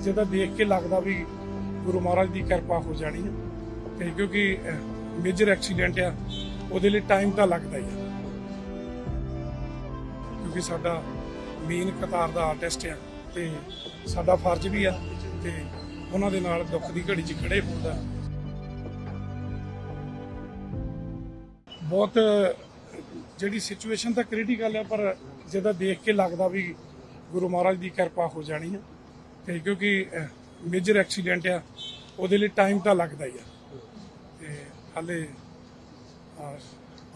ਜਿਹਦਾ ਦੇਖ ਕੇ ਲੱਗਦਾ ਵੀ ਗੁਰੂ ਮਹਾਰਾਜ ਦੀ ਕਿਰਪਾ ਹੋ ਜਾਣੀ ਹੈ। ਤੇ ਕਿਉਂਕਿ ਮੇਜਰ ਐਕਸੀਡੈਂਟ ਆ, ਉਹਦੇ ਲਈ ਟਾਈਮ ਤਾਂ ਲੱਗਦਾ ਹੀ ਆ। ਕਿਉਂਕਿ ਸਾਡਾ ਮੇਨ ਕਤਾਰ ਦਾ ਆਰਟਿਸਟ ਆ ਤੇ ਸਾਡਾ ਫਰਜ਼ ਵੀ ਆ ਤੇ ਉਹਨਾਂ ਦੇ ਨਾਲ ਦੁੱਖ ਦੀ ਘੜੀ 'ਚ ਖੜੇ ਹੁੰਦਾ। ਬਹੁਤ, ਜਿਹੜੀ ਸਿਚੁਏਸ਼ਨ ਤਾਂ ਕ੍ਰਿਟੀਕਲ ਹੈ ਪਰ ਜਿਹਦਾ ਦੇਖ ਕੇ ਲੱਗਦਾ ਵੀ ਗੁਰੂ ਮਹਾਰਾਜ ਦੀ ਕਿਰਪਾ ਹੋ ਜਾਣੀ ਹੈ ਤੇ ਕਿਉਂਕਿ ਮੇਜਰ ਐਕਸੀਡੈਂਟ ਆ ਉਹਦੇ ਲਈ ਟਾਈਮ ਤਾਂ ਲੱਗਦਾ ਹੀ ਆ। ਤੇ ਹਾਲੇ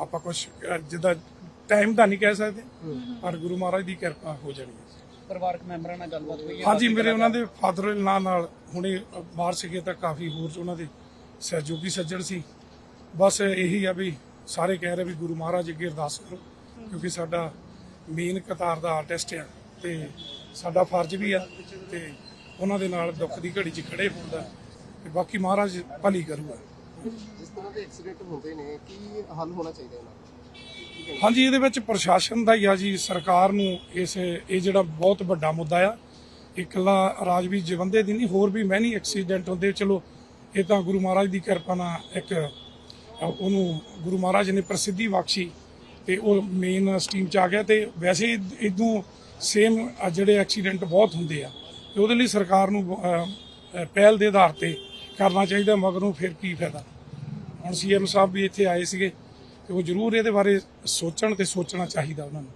ਆਪਾਂ ਕੁਝ ਜਿਹਦਾ ਟਾਈਮ ਤਾਂ ਨਹੀਂ ਕਹਿ ਸਕਦੇ। ਪਰ ਗੁਰੂ ਮਹਾਰਾਜ ਦੀ ਕਿਰਪਾ ਹੋ ਜਾਣੀ ਹੈ। ਪਰਿਵਾਰਕ ਮੈਂਬਰਾਂ ਨਾਲ ਗੱਲਬਾਤ ਹੋਈ ਹੈ ਹਾਂਜੀ ਮੇਰੇ ਉਹਨਾਂ ਦੇ ਫਾਦਰ ਇਨ ਨਾਲ ਹੁਣੇ ਬਾਹਰ ਸੀਗੇ ਤਾਂ ਕਾਫੀ ਹੋਰ ਉਹਨਾਂ ਦੇ ਸਹਿਯੋਗੀ ਸੱਜਣ ਸੀ। ਬਸ ਇਹੀ ਆ ਵੀ ਸਾਰੇ ਕਹਿ ਰਹੇ ਵੀ ਗੁਰੂ ਮਹਾਰਾਜ ਅੱਗੇ ਅਰਦਾਸ ਕਰੋ ਕਿਉਂਕਿ ਸਾਡਾ ਮੇਨ ਕਤਾਰ ਦਾ ਆਰਟਿਸਟ ਆ। ਤੇ ਸਾਡਾ ਫਰਜ਼ ਵੀ ਆ ਤੇ ਉਹਨਾਂ ਦੇ ਨਾਲ ਦੁੱਖ ਦੀ ਘੜੀ 'ਚ ਖੜੇ ਹੋਣ ਦਾ ਤੇ ਬਾਕੀ ਮਹਾਰਾਜ ਭਲੀ ਕਰੂਗਾ ਜਿਸ ਤਰ੍ਹਾਂ ਦੇ ਐਕਸੀਡੈਂਟ ਹੁੰਦੇ ਨੇ ਕੀ ਹੱਲ ਹੋਣਾ ਚਾਹੀਦਾ ਇਹਨਾਂ ਦਾ? ਹਾਂਜੀ ਇਹਦੇ ਵਿੱਚ ਪ੍ਰਸ਼ਾਸਨ ਦਾ ਹੀ ਆ ਜੀ ਸਰਕਾਰ ਨੂੰ ਇਸ ਇਹ ਜਿਹੜਾ ਬਹੁਤ ਵੱਡਾ ਮੁੱਦਾ ਆ ਇਕੱਲਾ ਰਾਜਵੀਰ ਜਵੰਦੇ ਦੀ ਨਹੀਂ ਹੋਰ ਵੀ ਮੈਨੀ ਐਕਸੀਡੈਂਟ ਹੁੰਦੇ ਚਲੋ ਇਹ ਤਾਂ ਗੁਰੂ ਮਹਾਰਾਜ ਦੀ ਕਿਰਪਾ ਨਾਲ ਇੱਕ ਉਹਨੂੰ ਗੁਰੂ ਮਹਾਰਾਜ ਨੇ ਪ੍ਰਸਿੱਧੀ ਬਖਸ਼ੀ ਤੇ ਉਹ ਮੇਨ ਸਟ੍ਰੀਮ ਚ ਆ ਗਿਆ ਤੇ ਵੈਸੇ ਇਦੋਂ ਸੇਮ ਜਿਹੜੇ ਐਕਸੀਡੈਂਟ ਬਹੁਤ ਹੁੰਦੇ ਆ। ਤੇ ਉਹਦੇ ਲਈ ਸਰਕਾਰ ਨੂੰ ਪਹਿਲ ਦੇ ਆਧਾਰ ਤੇ ਕਰਨਾ ਚਾਹੀਦਾ, ਮਗਰੋਂ ਫਿਰ ਕੀ ਫਾਇਦਾ। ਹੁਣ ਸੀਐਮ ਸਾਹਿਬ ਵੀ ਇੱਥੇ ਆਏ ਸੀਗੇ, ਤੇ ਉਹ ਜ਼ਰੂਰ ਇਹਦੇ ਬਾਰੇ ਸੋਚਣ ਤੇ ਸੋਚਣਾ ਚਾਹੀਦਾ ਉਹਨਾਂ ਨੂੰ।